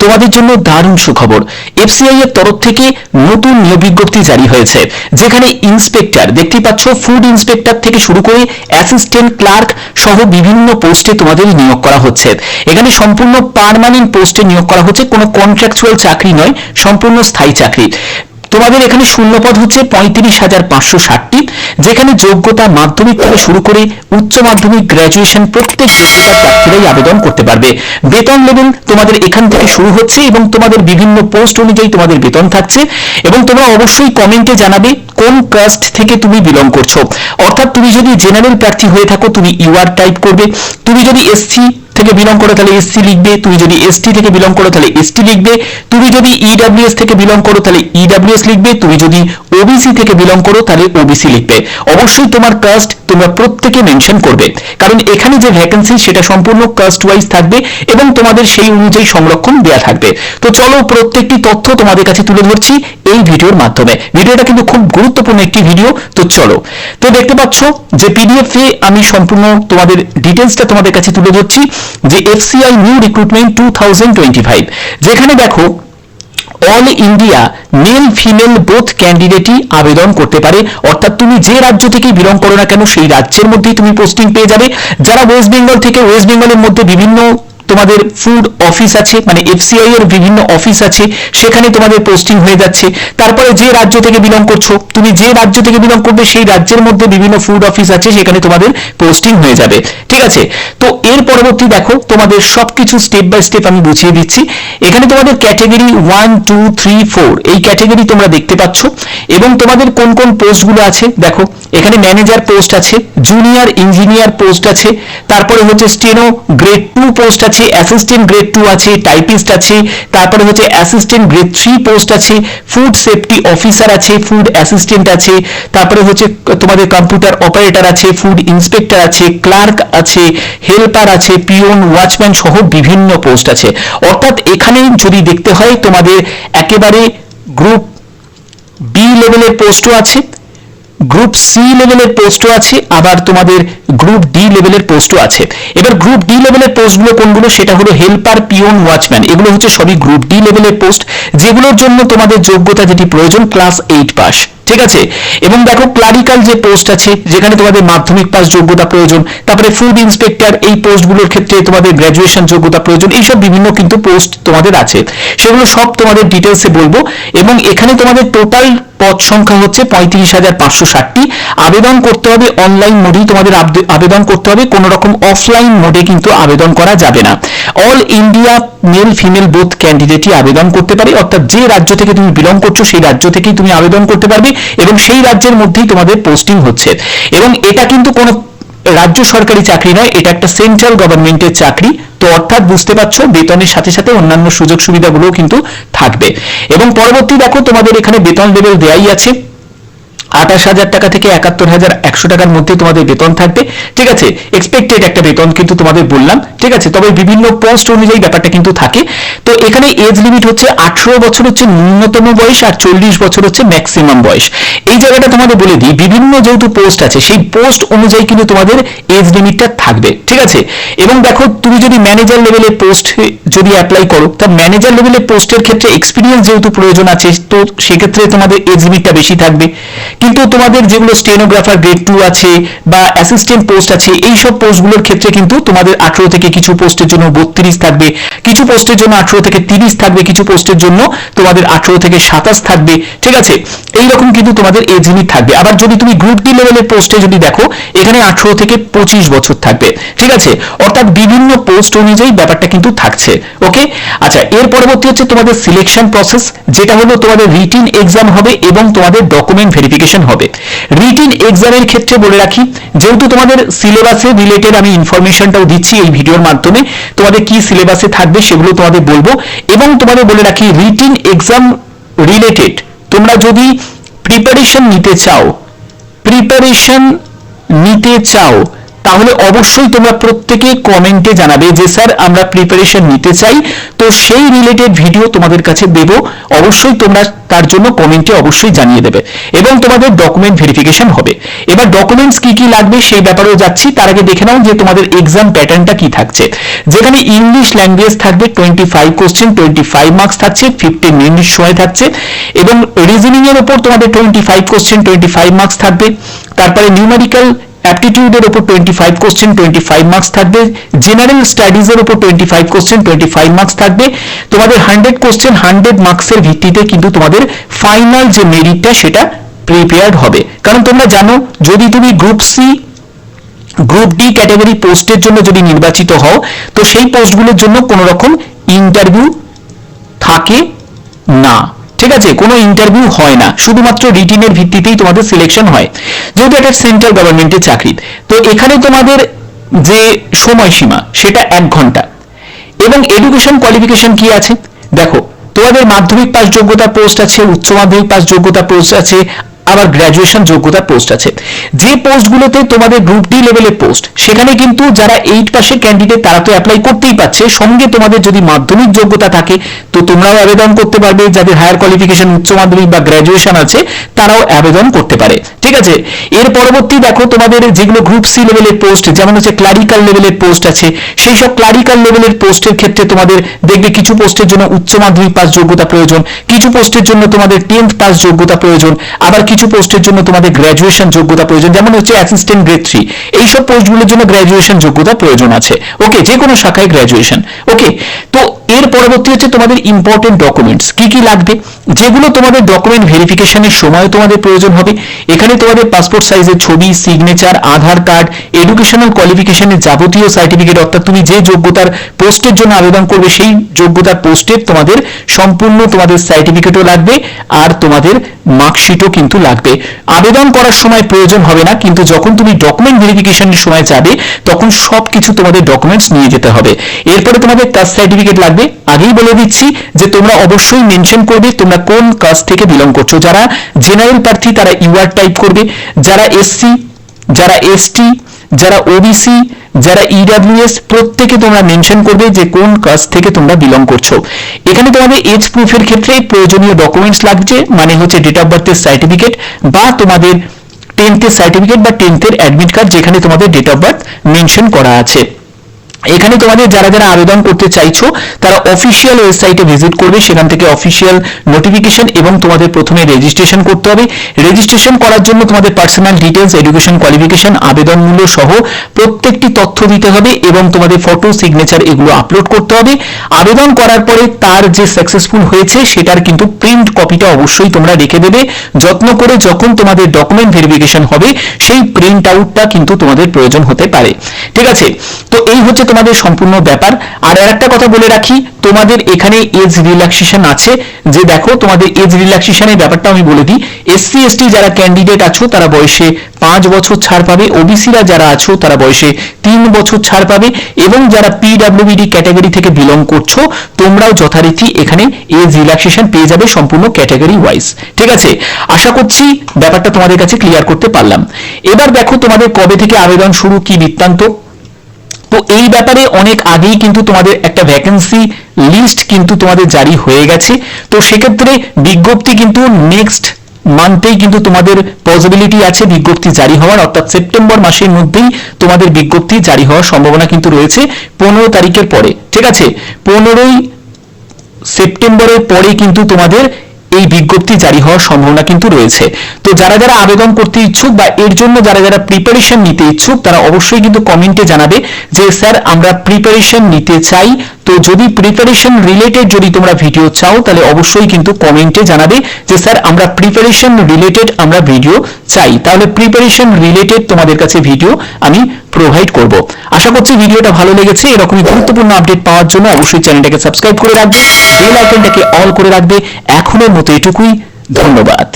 তোমাদের জন্য দারুণ সুখবর। এফসিআই এর তরফ থেকে নতুন নিয়োগ বিজ্ঞপ্তি জারি হয়েছে, যেখানে ইন্সপেক্টর দেখতে পাচ্ছ, ফুড ইন্সপেক্টর থেকে শুরু করে অ্যাসিস্ট্যান্ট ক্লার্ক সহ বিভিন্ন পোস্টে তোমাদের নিয়োগ করা হচ্ছে। এখানে সম্পূর্ণ পার্মানেন্ট পোস্টে নিয়োগ করা হচ্ছে, কোনো কন্ট্রাকচুয়াল চাকরি নয়, সম্পূর্ণ স্থায়ী চাকরি। তোমাদের এখানে শূন্যপদ হচ্ছে পঁয়ত্রিশ হাজার পাঁচশো ষাটটি, যেখানে যোগ্যতা মাধ্যমিক থেকে শুরু করে উচ্চ মাধ্যমিক গ্র্যাজুয়েশন প্রত্যেক যোগ্যতার প্রার্থীরাই আবেদন করতে পারবে। বেতন লেভেল তোমাদের এখান থেকে শুরু হচ্ছে এবং তোমাদের বিভিন্ন পোস্ট অনুযায়ী তোমাদের বেতন থাকছে এবং তোমরা অবশ্যই কমেন্টে জানাবে কোন কাস্ট থেকে তুমি বিলং করছ। অর্থাৎ তুমি যদি জেনারেল প্রার্থী হয়ে থাকো, তুমি ইউআর টাইপ করবে। তুমি যদি এসসি থেকে বিলং করো, তাহলে এসসি লিখবে। তুমি যদি এসটি থেকে বিলং করো, তাহলে এসটি লিখবে। তুমি যদি ইডাব্লিউএস থেকে বিলং করো, তাহলে ইডাব্লিউএস লিখবে। তুমি যদি ওবিসি থেকে বিলং করো, তাহলে ওবিসি লিখবে। অবশ্যই তোমার কাস্ট তোমরা প্রত্যেকে মেনশন করবে। কারণ এখানে যে ভ্যাকেন্সি সেটা সম্পূর্ণ কাস্ট ওয়াইজ থাকবে এবং তোমাদের সেই অনুযায়ী সংরক্ষণ দেওয়া থাকবে। তো চলো প্রত্যেকটি তথ্য তোমাদের কাছে তুলে ধরছি এই ভিডিওর মাধ্যমে। ভিডিওটা কিন্তু খুব গুরুত্বপূর্ণ একটি ভিডিও, তো চলো। তো দেখতে পাচ্ছ যে পিডিএফ এ আমি সম্পূর্ণ তোমাদের ডিটেলসটা তোমাদের কাছে তুলে ধরছি যে এফসিআই নিউ রিক্রুটমেন্ট টু যেখানে দেখো all India male female both ক্যান্ডিডেটই আবেদন করতে পারে। অর্থাৎ তুমি যে রাজ্য থেকে বিলং করো না কেন, সেই রাজ্যের মধ্যেই তুমি পোস্টিং পেয়ে যাবে। যারা ওয়েস্ট বেঙ্গল থেকে ওয়েস্ট বেঙ্গলের মধ্যে বিভিন্ন তোমাদের ফুড অফিস আছে মানে এফসিআই এর বিভিন্ন অফিস আছে, সেখানে তোমাদের পোস্টিং হয়ে যাচ্ছে। তারপরে যে রাজ্য থেকে বিলং করছ, তুমি যে রাজ্য থেকে বিলং করবে, সেই রাজ্যের মধ্যে বিভিন্ন ফুড অফিস আছে, সেখানে তোমাদের পোস্টিং হয়ে যাবে। ঠিক আছে? তো এর পরবর্তী দেখো, তোমাদের সবকিছু স্টেপ বাই স্টেপ আমি বুঝিয়ে দিচ্ছি। এখানে তোমাদের category one two three four এই ক্যাটেগরি তোমরা দেখতে পাচ্ছ। এবং তোমাদের কোন কোন পোস্টগুলো আছে, দেখো, এখানে ম্যানেজার পোস্ট আছে জুনিয়র ইঞ্জিনিয়ার পোস্ট আছে, তারপরে হচ্ছে স্টেনো গ্রেড টু পোস্ট আছে অ্যাসিস্ট্যান্ট গ্রেড টু আছে টাইপিস্ট আছে, তারপরে হচ্ছে অ্যাসিস্ট্যান্ট গ্রেড থ্রি পোস্ট আছে ফুড সেফটি অফিসার আছে ফুড অ্যাসিস্ট্যান্ট আছে, তারপরে হচ্ছে তোমাদের কম্পিউটার অপারেটর আছে ফুড ইন্সপেক্টর আছে ক্লার্ক আছে হেল্পার আছে পিওন ওয়াচম্যান সহ বিভিন্ন পোস্ট আছে। অর্থাৎ এখানে যদি দেখতে হয় তোমাদের একেবারে গ্রুপ বি লেভেলের পোস্টও আছে গ্রুপ সি লেভেলের পোস্টও আছে, আবার তোমাদের গ্রুপ ডি লেভেলের পোস্টও আছে। এবার গ্রুপ ডি লেভেলের পোস্টগুলো কোনগুলো? সেটা হলো হেল্পার পিওন ওয়াচম্যান এগুলো হচ্ছে সবই গ্রুপ ডি লেভেলের পোস্ট যেগুলোর জন্য তোমাদের যোগ্যতা যেটি প্রয়োজন ক্লাস এইট পাস ঠিক আছে? এবং দেখো ক্লারিক্যাল যে পোস্ট আছে, যেখানে তোমাদের মাধ্যমিক পাস যোগ্যতা প্রয়োজন, তারপরে ফুড ইন্সপেক্টর এই পোস্টগুলোর ক্ষেত্রে তোমাদের গ্র্যাজুয়েশন যোগ্যতা প্রয়োজন, এইসব বিভিন্ন কিন্তু পোস্ট তোমাদের আছে। সেগুলো সব তোমাদের ডিটেলসে বলব। এবং এখানে তোমাদের টোটাল পদ সংখ্যা হচ্ছে পঁয়ত্রিশ হাজার পাঁচশো ষাটটি। আবেদন করতে হবে অনলাইন মোডেই তোমাদের আবেদন করতে হবে, কোনো রকম অফলাইন মোডে কিন্তু আবেদন করা যাবে না। All India male female both ক্যান্ডিডেটই আবেদন করতে পারে। অর্থাৎ যে রাজ্য থেকে তুমি বিলং করছ, সেই রাজ্য থেকেই তুমি আবেদন করতে পারবে এবং সেই রাজ্যের মধ্যেই তোমাদের পোস্টিং হচ্ছে। এবং এটা কিন্তু কোনো রাজ্য সরকারি চাকরি নয়, এটা একটা সেন্ট্রাল গভর্নমেন্টের চাকরি। তো অর্থাৎ বুঝতে পারছ, বেতনের সাথে সাথে অন্যান্য সুযোগ সুবিধাগুলোও কিন্তু থাকবে। এবং পরবর্তী দেখো, তোমাদের এখানে বেতন লেভেল দেয়াই আছে। আঠাশ হাজার টাকা থেকে একাত্তর হাজার একশো টাকার মধ্যে তোমাদের বেতন থাকবে। ঠিক আছে? এক্সপেক্টেড একটা বেতন কিন্তু তোমাদের বললাম। ঠিক আছে? তবে বিভিন্ন পোস্ট অনুযায়ী ব্যাপারটা কিন্তু থাকে। তো এখানে এজ লিমিট হচ্ছে আঠারো বছর হচ্ছে ন্যূনতম বয়স আর চল্লিশ বছর হচ্ছে ম্যাক্সিমাম বয়স। এই জায়গাটা তোমাদের বলে দিই, বিভিন্ন যেহেতু পোস্ট আছে, সেই পোস্ট অনুযায়ী কিন্তু তোমাদের এজ লিমিটটা থাকবে। ঠিক আছে? এবং দেখো, তুমি যদি ম্যানেজার লেভেলের পোস্ট যদি অ্যাপ্লাই করো, তা ম্যানেজার লেভেলের পোস্টের ক্ষেত্রে এক্সপিরিয়েন্স যেহেতু প্রয়োজন আছে, তো সেক্ষেত্রে তোমাদের এজ লিমিটটা বেশি থাকবে। কিন্তু তোমাদের যেগুলো স্টেনোগ্রাফার গ্রেড টু আছে বা অ্যাসিস্ট্যান্ট পোস্ট আছে, এই সব পোস্টগুলোর ক্ষেত্রে কিন্তু তোমাদের আঠেরো থেকে কিছু পোস্টের জন্য বত্রিশ থাকবে। কিছু পোস্টের জন্য আঠেরো থেকে তিরিশ থাকবে, কিছু পোস্টের জন্য তোমাদের আঠেরো থেকে সাতাশ থাকবে। ঠিক আছে? এইরকম কিন্তু তোমাদের এজ লিমিট থাকবে। আবার যদি তুমি গ্রুপ ডি লেভেলের পোস্টে যদি দেখো, এখানে আঠেরো থেকে পঁচিশ বছর থাকবে। ঠিক আছে? অর্থাৎ বিভিন্ন পোস্ট অনুযায়ী ব্যাপারটা কিন্তু থাকছে। ওকে আচ্ছা এর পরবর্তী হচ্ছে তোমাদের সিলেকশন প্রসেস যেটা হলো তোমাদের রিটিন এক্সাম হবে এবং তোমাদের ডকুমেন্ট ভেরিফিকেশন হবে। রিটিন এক্সামের ক্ষেত্রে বলে রাখি, যেহেতু তোমাদের সিলেবাসে রিলেটেড আমি ইনফরমেশনটাও দিচ্ছি এই ভিডিওর মাধ্যমে, তোমাদের কি সিলেবাসে থাকবে সেগুলো তোমাদের বলব। এবং তোমাদের বলে রাখি রিটিন এক্সাম রিলেটেড তোমরা যদি প্রিপারেশন নিতে চাও প্রিপারেশন নিতে চাও তাহলে অবশ্যই তোমরা প্রত্যেকে কমেন্টে জানাবে যে, স্যার, আমরা প্রিপারেশন নিতে চাই। তো সেই রিলেটেড ভিডিও তোমাদের কাছে দেব। অবশ্যই তোমরা তার জন্য কমেন্টে অবশ্যই জানিয়ে দেবে এবং তোমাদের ডকুমেন্ট ভেরিফিকেশন হবে। এবার ডকুমেন্টস কি কি লাগবে সেই ব্যাপারেও যাচ্ছি। তার আগে দেখে নাও যে তোমাদের এক্সাম প্যাটার্নটা কি থাকছে। যেখানে ইংলিশ ল্যাঙ্গুয়েজ থাকবে twenty five question twenty five marks থাকছে ফিফটিন মিনিট সময় থাকছে এবং রিজনিং এর উপর তোমাদের twenty five question twenty five marks থাকবে। তারপরে নিউমেরিক্যাল অ্যাপটিটিউডের উপর twenty five question twenty five marks থাকবে। জেনারেল স্টাডিজের উপর twenty five question twenty five marks থাকবে। তোমাদের হান্ড্রেড কোশ্চেন হান্ড্রেড মার্কসের ভিত্তিতে কিন্তু তোমাদের ফাইনাল যে মেরিটটা সেটা প্রিপেয়ার্ড হবে। কারণ তোমরা জানো, যদি তুমি group C group D category পোস্টের জন্য যদি নির্বাচিত হও, তো সেই পোস্টগুলোর জন্য কোনো রকম ইন্টারভিউ থাকে না। ঠিক আছে? কোনো ইন্টারভিউ হয় না। শুধুমাত্র রিটিনের ভিত্তিতেই তোমাদের সিলেকশন হয়। যেহেতু এটা সেন্ট্রাল গভর্নমেন্টের চাকরি। তো এখানে তোমাদের যে সময়সীমা, সেটা এক ঘণ্টা। এবং এডুকেশন কোয়ালিফিকেশন কি আছে? দেখো, তোমাদের মাধ্যমিক পাস যোগ্যতা পোস্ট আছে, উচ্চ মাধ্যমিক পাস যোগ্যতা পোস্ট আছে আবার গ্র্যাজুয়েশন যোগ্যতার পোস্ট আছে। যে পোস্টগুলোতে তোমাদের গ্রুপ ডি লেভেলের পোস্ট সেখানে কিন্তু যারা এইট পাশের ক্যান্ডিডেট তারা তো অ্যাপ্লাই করতেই পারছে। সঙ্গে তোমাদের যদি মাধ্যমিক যোগ্যতা থাকে, তো তোমরাও আবেদন করতে পারবে। যাদের হায়ার কোয়ালিফিকেশন উচ্চ মাধ্যমিক বা গ্র্যাজুয়েশন আছে, তারাও আবেদন করতে পারে। ঠিক আছে? এর পরবর্তী দেখো তোমাদের যেগুলো গ্রুপ সি লেভেলের পোস্ট যেমন হচ্ছে ক্লারিক্যাল লেভেলের পোস্ট আছে। সেই সব ক্লারিক্যাল লেভেলের পোস্টের ক্ষেত্রে তোমাদের দেখবে কিছু পোস্টের জন্য উচ্চ মাধ্যমিক পাস যোগ্যতা প্রয়োজন, কিছু পোস্টের জন্য তোমাদের টেন্থ পাস যোগ্যতা প্রয়োজন, আবার কিছু পোস্টের জন্য তোমাদের গ্র্যাজুয়েশন যোগ্যতা প্রয়োজন, যেমন হচ্ছে অ্যাসিস্ট্যান্ট গ্রেড থ্রি এইসব পোস্টগুলোর জন্য গ্র্যাজুয়েশন যোগ্যতা প্রয়োজন আছে। ওকে যে কোনো শাখায় গ্র্যাজুয়েশন ওকে তো এর পরবর্তী হচ্ছে তোমাদের ইম্পর্টেন্ট ডকুমেন্টস কি কি লাগবে? যেগুলো তোমাদের ডকুমেন্ট ভেরিফিকেশনের সময় তোমাদের প্রয়োজন হবে। এখানে তোমাদের পাসপোর্ট সাইজের ছবি সিগনেচার আধার কার্ড এডুকেশনাল কোয়ালিফিকেশনের যাবতীয় সার্টিফিকেট অর্থাৎ তুমি যে যোগ্যতার পোস্টের জন্য আবেদন করবে, সেই যোগ্যতার পোস্টের তোমাদের সম্পূর্ণ তোমাদের সার্টিফিকেটও লাগবে আর তোমাদের মার্কশিটও কিন্তু লাগবে। আবেদন করার সময় প্রয়োজন হবে না, কিন্তু যখন তুমি ডকুমেন্ট ভেরিফিকেশনের সময় যাবে, তখন সবকিছু তোমাদের ডকুমেন্টস নিয়ে যেতে হবে। এরপরে তোমাদের কাস্ট সার্টিফিকেট লাগবে। আগেই বলে দিচ্ছি যে তোমরা অবশ্যই মেনশন করবে তোমরা কোন কাস্ট থেকে বিলং করছ। যারা জেনারেল প্রার্থী, তারা ইউআর টাইপ করবে। যারা এসসি যারা এসটি যারা ওবিসি যারা ইডাব্লিউএস প্রত্যেকে তোমরা মেনশন করবে যে কোন কাস্ট থেকে তোমরা বিলং করছ। এখানে তোমাদের এজ প্রুফের ক্ষেত্রে প্রয়োজনীয় ডকুমেন্টস লাগছে মানে হচ্ছে ডেট অফ বার্থের সার্টিফিকেট বা তোমাদের টেন্থের সার্টিফিকেট বা টেন্থের অ্যাডমিট কার্ড যেখানে তোমাদের ডেট অফ বার্থ মেনশন করা আছে। এখানে তোমাদের যারা যারা আবেদন করতে চাইছো, তারা অফিসিয়াল ওয়েবসাইটে ভিজিট করবে, সেখান থেকে অফিসিয়াল নোটিফিকেশন এবং তোমাদের প্রথমে রেজিস্ট্রেশন করতে হবে। রেজিস্ট্রেশন করার জন্য তোমাদের পার্সোনাল ডিটেলস এডুকেশন কোয়ালিফিকেশন আবেদন মূল্য সহ প্রত্যেকটি তথ্য দিতে হবে এবং তোমাদের ফটো সিগনেচার এগুলো আপলোড করতে হবে। আবেদন করার পরে তার যে সাকসেসফুল হয়েছে, সেটার কিন্তু প্রিন্ট কপিটা অবশ্যই তোমরা রেখে দেবে। যত্ন করে যখন তোমাদের ডকুমেন্ট ভেরিফিকেশন হবে, সেই প্রিন্ট আউটটা কিন্তু তোমাদের প্রয়োজন হতে পারে। ঠিক আছে? তো এই হচ্ছে তোমাদের সম্পূর্ণ ব্যাপার। আর একটা কথা বলে রাখি, তোমাদের এখানে এজ রিল্যাক্সেশন আছে। যে দেখো, তোমাদের এজ রিল্যাক্সেশনের ব্যাপারটা আমি বলে দিই। এসসি এসটি যারা ক্যান্ডিডেট আছো, তারা বয়সে পাঁচ বছর ছাড় পাবে। ওবিসিরা যারা আছো, তারা বয়সে তিন বছর ছাড় পাবে। এবং যারা পিডাব্লিউবিডি ক্যাটাগরি থেকে বিলং করছ, তোমরাও যথারীতি এখানে এজ রিল্যাক্সেশন পেয়ে যাবে সম্পূর্ণ ক্যাটাগরি ওয়াইজ ঠিক আছে? আশা করছি ব্যাপারটা তোমাদের কাছে ক্লিয়ার করতে পারলাম। এবার দেখো তোমাদের কবে থেকে আবেদন শুরু, কি বৃত্তান্ত? তো এই ব্যাপারে অনেক আগেই কিন্তু তোমাদের একটা ভ্যাকেন্সি লিস্ট কিন্তু তোমাদের জারি হয়ে গেছে। তো সেক্ষেত্রে বিজ্ঞপ্তি কিন্তু নেক্সট মান্থেই কিন্তু তোমাদের পসিবিলিটি আছে বিজ্ঞপ্তি জারি হওয়ার। অর্থাৎ সেপ্টেম্বর মাসের মধ্যেই তোমাদের বিজ্ঞপ্তি জারি হওয়ার সম্ভাবনা কিন্তু রয়েছে পনেরো তারিখের পরে। ঠিক আছে? পনেরোই সেপ্টেম্বরের পরে কিন্তু তোমাদের এই বিজ্ঞপ্তি জারি হওয়ার সম্ভাবনা কিন্তু রয়েছে। তো যারা যারা আবেদন করতে ইচ্ছুক বা এর জন্য যারা যারা প্রিপারেশন নিতে ইচ্ছুক, তারা অবশ্যই কিন্তু কমেন্টে জানাবে যে, স্যার, আমরা প্রিপারেশন নিতে চাই। তো যদি প্রিপারেশন রিলেটেড যদি তোমরা ভিডিও চাও, তাহলে অবশ্যই কিন্তু কমেন্টে জানাবে যে, স্যার, আমরা প্রিপারেশন রিলেটেড আমরা ভিডিও চাই। তাহলে প্রিপারেশন রিলেটেড তোমাদের কাছে ভিডিও আমি প্রোভাইড করব। আশা করছি ভিডিওটা ভালো লেগেছে। এরকমই গুরুত্বপূর্ণ আপডেট পাওয়ার জন্য অবশ্যই চ্যানেলটাকে সাবস্ক্রাইব করে রাখবে বেল আইকনটাকে অল করে রাখবে। এখনের মতো এটুকুই। ধন্যবাদ।